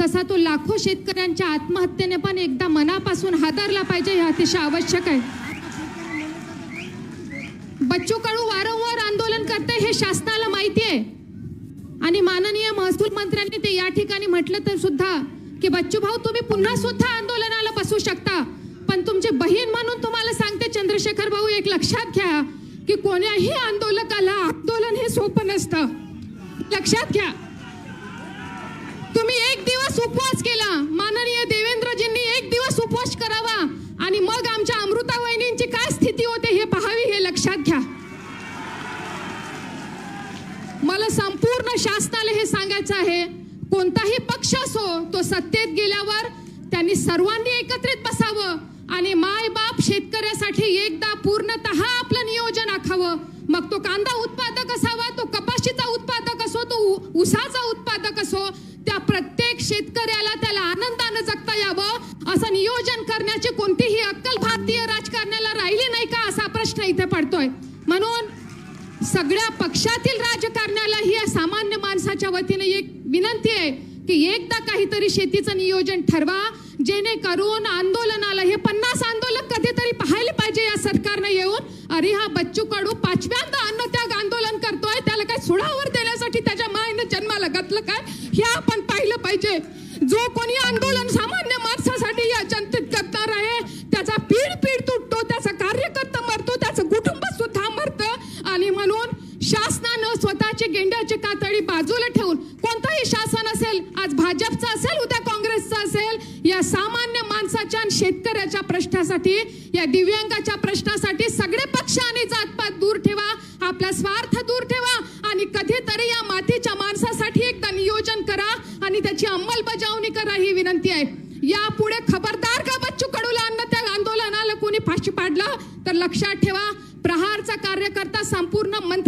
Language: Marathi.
तसा तो लाखो शेतकऱ्यांच्या आत्महत्येने पण एकदा मनापासून हादरला पाहिजे हे अतिशय आवश्यक आहे. बच्चू कडू वारंवार आंदोलन करते हे शासनाला माहिती आहे. आणि माननीय महसूल मंत्र्यांनी ते या ठिकाणी म्हटलं तर सुद्धा की बच्चू भाऊ तुम्ही पुन्हा सुद्धा आंदोलनाला बसू शकता. पण तुमची बहीण म्हणून तुम्हाला सांगते चंद्रशेखर भाऊ एक लक्षात घ्या की कोण्याही आंदोलकाला आंदोलन हे सोपं नसतं. लक्षात घ्या. दिवस उपवास केला. माननीय देवेंद्रजींनी एक दिवस उपवास करावा. आणि मग आमच्या अमृता वहिनींची काय स्थिती होते हे पाहावी हे लक्षात घ्या. मला संपूर्ण शासनाला हे सांगायचं आहे. कोणताही पक्ष असो तो सत्तेत गेल्यावर त्यांनी सर्वांनी एकत्रित बसावं आणि माय बाप शेतकऱ्यासाठी एकदा पूर्णतः आपलं नियोजन आखावं. मग तो कांदा उत्पादक असावा असं नियोजन करण्याची कोणतीही अक्कल भारतीय राजकारणाला राहिली नाही का असा प्रश्न इथे पडतोय. म्हणून सगळ्या पक्षातील राजकारण्यालाही सामान्य माणसाच्या वतीने एक विनंती आहे की एकदा काहीतरी शेतीचं नियोजन ठरवा जेणेकरून आंदोलनाला हे पन्नास आंदोलन कधीतरी पाहायला पाहिजे या सरकारने येऊन अरे हा बच्चू कडू पाचव्यांदा अन्नत्याग आंदोलन करतोय त्याला काय सुडावर देण्यासाठी त्याच्या मायनं जन्माला घातलं काय? हे आपण पाहिलं पाहिजे. जो कोणी आंदोलन सामान्य माणसासाठी या जनतेत करणार आहे त्याचा पीड पीड तुटतो त्याचा कार्यकर्ता मरतो त्याचं कुटुंब सुद्धा मरतं. आणि म्हणून शासनानं स्वतःची गेंड्याची कातडी बाजूला ठेवून कोणताही शासन असेल आज भाजपचं असेल उद्या काँग्रेसचं असेल या सामान्य माणसाच्या आणि शेतकऱ्याच्या प्रश्नासाठी या दिव्यांगाच्या प्रश्नासाठी सगळे पक्ष आणि जातपात दूर ठेवा. आपला स्वार्थ दूर आणि त्याची अंमलबजावणी करा ही विनंती आहे. यापुढे खबरदार का बच्चू कडूला अन्न त्या आंदोलनाला कोणी फाशी पाडलं? तर लक्षात ठेवा प्रहारचा कार्यकर्ता संपूर्ण मंत्री